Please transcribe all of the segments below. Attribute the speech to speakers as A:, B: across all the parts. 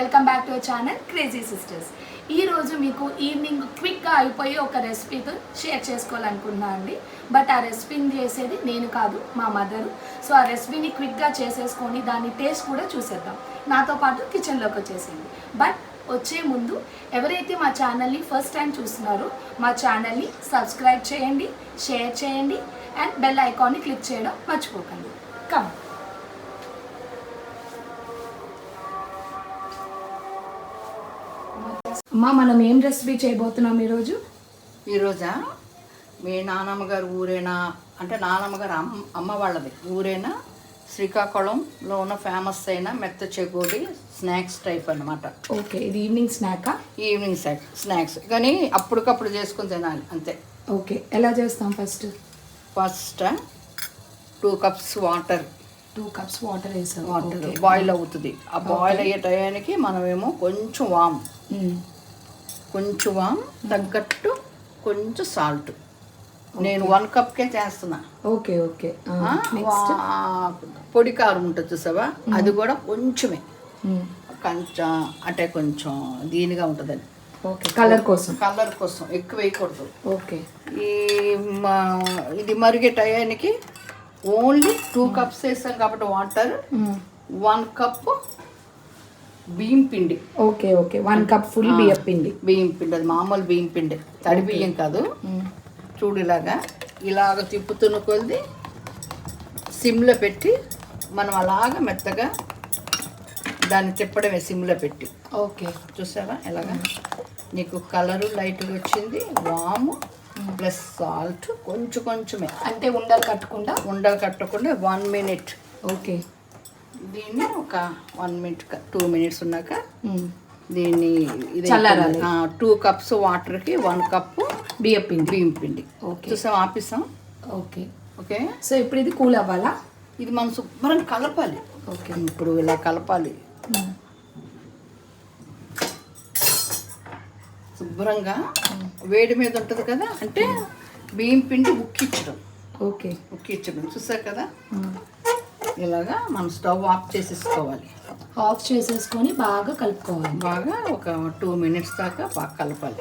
A: Welcome back to channel crazy sisters ఈరోజు మీకు evening క్విక్గా అయిపోయి ఒక రెసిపీతో షేర్ చేసుకోవాలనుకున్నా అండి. బట్ ఆ రెసిపీని చేసేది నేను కాదు మా మదర్ సో ఆ రెసిపీని క్విక్గా చేసేసుకొని దాని టేస్ట్ కూడా చూసేద్దాం. నాతో పాటు కిచెన్లోకి వచ్చేసింది బట్ వచ్చే ముందు ఎవరైతే మా ఛానల్ని ఫస్ట్ టైం చూస్తున్నారో మా ఛానల్ని సబ్స్క్రైబ్ చేయండి షేర్ చేయండి అండ్ బెల్ ఐకాన్ని క్లిక్ చేయడం మర్చిపోకండి. కమ్ అమ్మా మనం ఏం రెసిపీ చేయబోతున్నాం ఈరోజు?
B: ఈరోజా మీ నానమ్మ గారు ఊరేనా? అంటే నానమ్మ గారు అమ్మ అమ్మ వాళ్ళది. ఊరేనా? శ్రీకాకుళంలో ఉన్న ఫేమస్ అయిన మెత్త చెకోడి స్నాక్స్ టైప్ అన్నమాట.
A: ఓకే ఇది ఈవినింగ్ స్నాకా?
B: Evening set snacks. కానీ అప్పటికప్పుడు చేసుకుని తినాలి అంతే.
A: ఓకే ఎలా చేస్తాం first?
B: First two cups water.
A: Two cups water వేసాం.
B: వాటర్ బాయిల్ అవుతుంది. ఆ బాయిల్ అయ్యే టయానికి మనమేమో కొంచెం వామ్. కొంచెం వామ్ తగ్గట్టు కొంచెం సాల్ట్ నేను వన్ కప్కే చేస్తున్నా.
A: Okay okay.
B: పొడి కారం ఉంటుంది చూసావా? అది కూడా కొంచెమే. కొంచెం అంటే కొంచెం దీనిగా ఉంటుందని
A: ఓకే కలర్ కోసం.
B: కలర్ కోసం. ఎక్కువ వేయకూడదు.
A: ఓకే.
B: ఈ ఇది మరిగే టయానికి ఓన్లీ టూ కప్స్ వేస్తాం కాబట్టి వాటర్ వన్ కప్ బియ్యం పిండి.
A: Okay okay. One cup full బియ్యం పిండి.
B: బియ్యం పిండి అది మామూలు బియ్యం పిండి. తడి బియ్యం కాదు. చూడు ఇలాగా. ఇలాగ తిప్పుతున్న కొద్ది సిమ్లో పెట్టి మనం అలాగ మెత్తగా దాన్ని తిప్పడమే సిమ్లో పెట్టి.
A: ఓకే.
B: చూసావా? ఎలాగా? నీకు కలరు లైట్గా వచ్చింది వాము ప్లస్ సాల్ట్ కొంచెం కొంచెమే.
A: అంటే ఉండలు కట్టకుండా?
B: ఉండలు కట్టకుండా వన్ మినిట్
A: ఓకే.
B: దీన్ని ఒక వన్ మినిట్ టూ మినిట్స్ ఉన్నాక. దీన్ని
A: చల్లారాలి.
B: టూ కప్స్ వాటర్కి వన్ కప్పు
A: బియ్యం పిండి.
B: బియ్యం పిండి.
A: ఓకే.
B: చూసాం ఆపిస్తాం.
A: ఓకే.
B: ఓకే?
A: సో ఇప్పుడు ఇది కూల్ అవ్వాలా?
B: ఇది మనం శుభ్రంగా కలపాలి.
A: ఓకే.
B: ఇప్పుడు ఇలా కలపాలి. శుభ్రంగా వేడి మీద ఉంటుంది కదా అంటే బియ్యం పిండి ఉక్కించడం
A: ఓకే.
B: ఉక్కించడం చూసారు కదా. ఇలాగా మనం స్టవ్ ఆఫ్ చేసేసుకోవాలి.
A: ఆఫ్ చేసేసుకొని బాగా కలుపుకోవాలి.
B: బాగా ఒక టూ మినిట్స్ దాకా బాగా కలపాలి.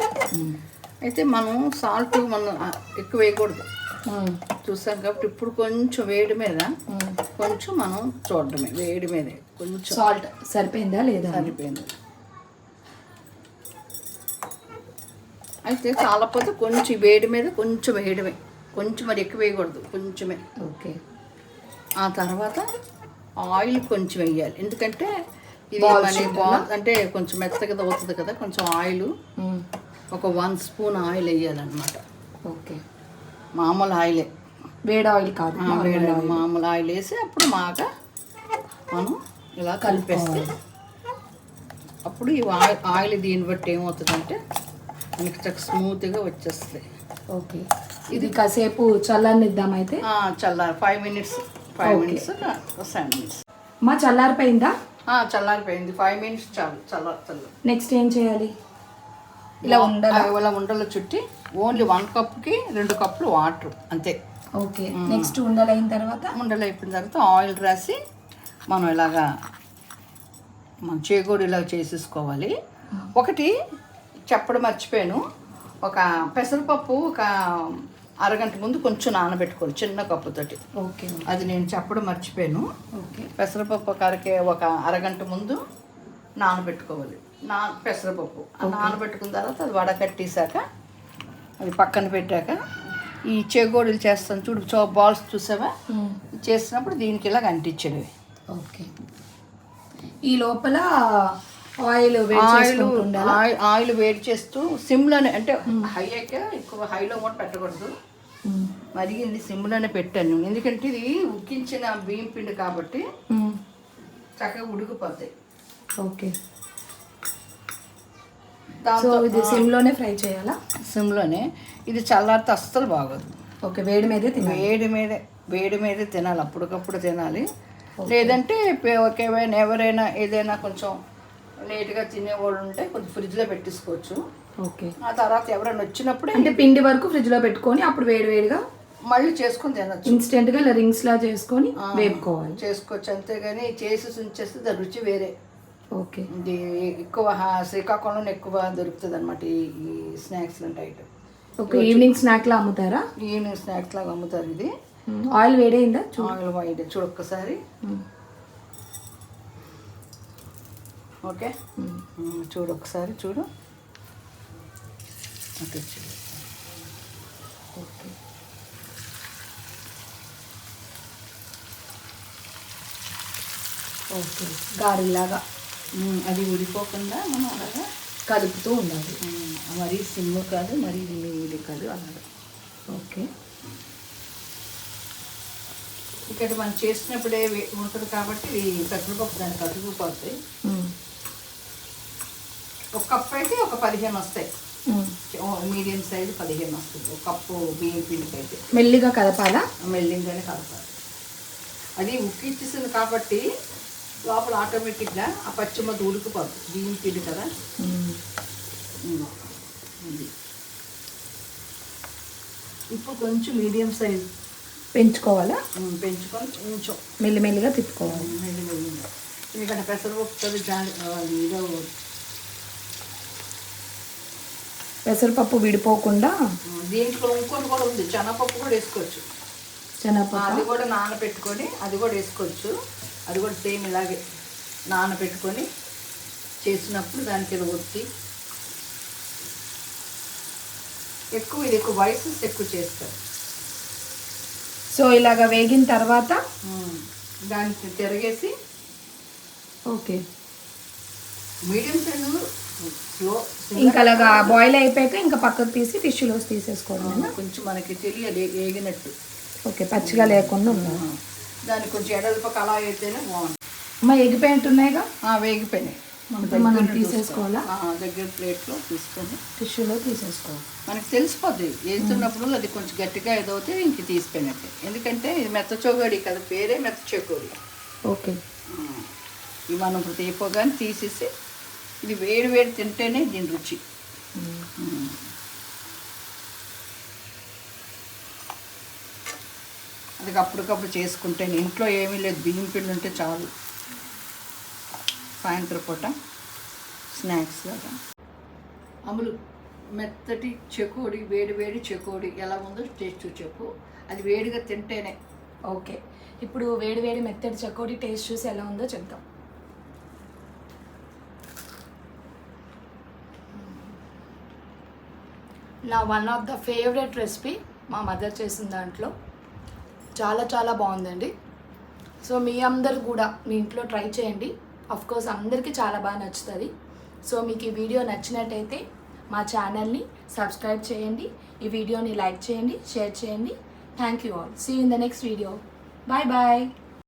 B: అయితే మనం సాల్ట్ మనం ఎక్కువ వేయకూడదు. చూసాం కాబట్టి ఇప్పుడు కొంచెం వేడి మీద. కొంచెం మనం చూడడమే వేడి మీదే కొంచెం.
A: సాల్ట్ సరిపోయిందా లేదా
B: సరిపోయింది. అయితే చాలకపోతే కొంచెం వేడి మీద కొంచెం వేయడమే. కొంచెం మరి ఎక్కువ వేయకూడదు. కొంచెమే.
A: ఓకే.
B: ఆ తర్వాత ఆయిల్ కొంచెం వేయాలి. ఎందుకంటే ఇది అంటే కొంచెం మెత్తగా అవుతుంది కదా కొంచెం ఆయిల్. ఒక వన్ స్పూన్ ఆయిల్ వేయాలన్నమాట.
A: ఓకే.
B: మామూలు ఆయిలే.
A: వేడి ఆయిల్ కాదు.
B: వేడి. మామూలు ఆయిల్ వేసి అప్పుడు మాగా మనం ఇలా కలిపేస్తే అప్పుడు ఈ ఆయిల్ ఆయిల్ దీన్ని బట్టి ఏమవుతుందంటే మనకి చక్క స్మూత్గా వచ్చేస్తుంది.
A: ఓకే. ఇది కాసేపు చల్లనిద్దాం అయితే
B: ఆ, చల్లారి. Five minutes five. Minutes seven minutes
A: మా చల్లారిపోయిందా?
B: చల్లారిపోయింది. ఫైవ్ మినిట్స్ చాలు చల్లారి చల్లారి
A: నెక్స్ట్ ఏం చేయాలి? ఇలా ఉండాలా?
B: ఇలా ఉండలు చుట్టి ఓన్లీ వన్ కప్కి రెండు కప్పులు వాటర్ అంతే.
A: ఓకే. నెక్స్ట్ ఉండలైన తర్వాత?
B: ఉండలు అయిపోయిన తర్వాత ఆయిల్ రాసి మనం ఇలాగా మనం చేగోడు ఇలా చేసేసుకోవాలి. ఒకటి చెప్పడం మర్చిపోయాను. ఒక పెసరపప్పు ఒక అరగంట ముందు కొంచెం నానబెట్టుకోవాలి చిన్న కప్పుతోటి.
A: ఓకే.
B: అది నేను చెప్పడం మర్చిపోయాను.
A: ఓకే.
B: పెసరపప్పు ఒక అరకే ఒక అరగంట ముందు నానబెట్టుకోవాలి. నా పెసరపప్పు. నానబెట్టుకున్న తర్వాత అది వడకట్టేశాక అది పక్కన పెట్టాక ఈ చేగోడీలు చేస్తాను చూడు చో బాల్స్ చూసావా? చేసినప్పుడు దీనికి ఇలా అంటించేవి
A: ఓకే. ఈ లోపల ఆయిల్ వేడి
B: ఆయిల్ ఆయిల్ వేడి చేస్తూ సిమ్లోనే అంటే హై అయితే ఎక్కువ హైలో కూడా పెట్టకూడదు. మరిగింది సిమ్లోనే పెట్టాను. ఎందుకంటే ఇది ఉక్కించిన బియ్యం పిండి కాబట్టి. చక్కగా ఉడికిపోతాయి
A: ఓకే.
B: దాంతో
A: ఇది సిమ్లోనే ఫ్రై చేయాలా?
B: సిమ్లోనే. ఇది చల్లారితే అస్సలు బాగోదు.
A: ఓకే వేడి మీదే తినాలి.
B: వేడి మీదే వేడి మీదే తినాలి. అప్పటికప్పుడు తినాలి. లేదంటే ఒకవేళ ఎవరైనా ఏదైనా కొంచెం లేట్గా తినేవాళ్ళు ఉంటే కొంచెం ఫ్రిడ్జ్లో పెట్టేసుకోవచ్చు.
A: ఓకే.
B: ఆ తర్వాత ఎవరైనా వచ్చినప్పుడే
A: అంటే పిండి వరకు ఫ్రిడ్జ్లో పెట్టుకొని అప్పుడు వేడి వేడిగా
B: మళ్ళీ చేసుకొని తినచ్చు.
A: ఇన్స్టెంట్గా ఇలా రింగ్స్ లా చేసుకొని వేపుకోవాలి.
B: చేసుకోవచ్చు. అంతేగాని చేసి ఉంచేస్తే దాని రుచి వేరే.
A: ఓకే.
B: ఇది ఎక్కువ శ్రీకాకుళంలో ఎక్కువ దొరుకుతుంది అనమాట ఈ స్నాక్స్ లాంటి ఐటమ్
A: ఓకే ఈవినింగ్ స్నాక్లా అమ్ముతారా?
B: ఈవినింగ్ స్నాక్స్ లాగా అమ్ముతారు ఇది.
A: ఆయిల్ వేడైందా?
B: ఆయిల్ వైట్ చూడు ఓకే? ఉమ్, చూడు ఒకసారి చూడు. అటు చూడు.
A: ఓకే. ఓకే గారెలాగా.
B: ఉమ్, అది ఉడిపోకుండా మనం అలాగా
A: కలుపుతూ ఉండాలి.
B: మరీ సిమ్ కాదు మరీ ఇది కాదు అలాగా.
A: ఓకే.
B: ఇక్కడ మనం చేసినప్పుడే ఉంటుంది కాబట్టి ఇది దానికి అతుకుపోతాయి ఒక కప్పు అయితే ఒక పదిహేను వస్తాయి. మీడియం సైజు పదిహేను వస్తుంది ఒక కప్పు బియ్యం పిండికి అయితే.
A: మెల్లిగా కదపాలా?
B: మెల్లింగానే కలపాలి అది ఉక్కిచ్చేసింది కాబట్టి లోపల ఆటోమేటిక్గా ఆ పచ్చిమద్దు ఉడికిపోతుంది బియ్యం పిండి కదా? ఇప్పుడు కొంచెం మీడియం సైజ్.
A: పెంచుకోవాలా?
B: పెంచుకొని కొంచెం.
A: మెల్లిమెల్లిగా తిప్పుకోవాలి.
B: మెల్లి మెల్లిగా ఎందుకంటే పెసరపప్పు కదా ఇదో
A: పెసరపప్పు విడిపోకుండా
B: దీంట్లో ఇంకొని కూడా ఉంది. శనగపప్పు కూడా వేసుకోవచ్చు. అది
A: శనగపప్పు
B: కూడా నానబెట్టుకొని అది కూడా వేసుకోవచ్చు. అది కూడా సేమ్ ఇలాగే నానబెట్టుకొని చేసినప్పుడు దానికి ఇది ఒత్తి. ఎక్కువ ఇది ఎక్కువ వయసెస్ ఎక్కువ చేస్తారు.
A: సో ఇలాగ వేగిన తర్వాత
B: దానికి తిరగేసి
A: ఓకే.
B: మీడియం సైజు
A: ఇంకా అలాగా బాయిల్ అయిపోయాక ఇంకా పక్కకు తీసి టిష్యూలో తీసేసుకోవడం
B: కొంచెం మనకి తెలియదు వేగినట్టు
A: ఓకే పచ్చిగా లేకుండా ఉండాలి
B: దానికి కొంచెం ఎడల్ప కళా అయితేనే బాగుంటుంది.
A: అమ్మ ఎగిపోయినట్టున్నాయిగా
B: వేగిపోయినాయి.
A: మనం తీసేసుకోవాలా?
B: దగ్గర ప్లేట్లో తీసుకొని
A: టిష్యూలో తీసేసుకోవాలి.
B: మనకి తెలిసిపోద్ది. వేస్తున్నప్పుడు అది కొంచెం గట్టిగా ఏదవుతే ఇంక తీసిపోయినట్టే. ఎందుకంటే ఇది మెత్త చోగడి కదా పేరే మెత్త చెకోడి
A: ఓకే.
B: ఇవి మనం ఇప్పుడు తీపోగానే తీసేసి ఇది వేడి వేడి తింటేనే దీని రుచి. అది అప్పటికప్పుడు చేసుకుంటే ఇంట్లో ఏమీ లేదు బియ్యం పిండి ఉంటే చాలు. సాయంత్రం పూట స్నాక్స్ లాగా. అమలు మెత్తటి చెకోడి వేడి వేడి చెకోడి ఎలా ఉందో టేస్ట్ చెప్పు అది వేడిగా తింటేనే.
A: ఓకే. ఇప్పుడు వేడి వేడి మెత్తటి చకోడి టేస్ట్ చూసి ఎలా ఉందో చెప్తాం నా one of the favourite recipe మా మదర్ చేసిన దాంట్లో. చాలా చాలా బాగుందండి. సో మీ అందరు కూడా మీ ఇంట్లో ట్రై చేయండి. అఫ్ కోర్స్ అందరికీ చాలా బాగా నచ్చుతుంది. సో మీకు ఈ వీడియో నచ్చినట్టయితే మా ఛానల్ని సబ్స్క్రైబ్ చేయండి. ఈ వీడియోని లైక్ చేయండి షేర్ చేయండి. Thank you all see in the next video bye bye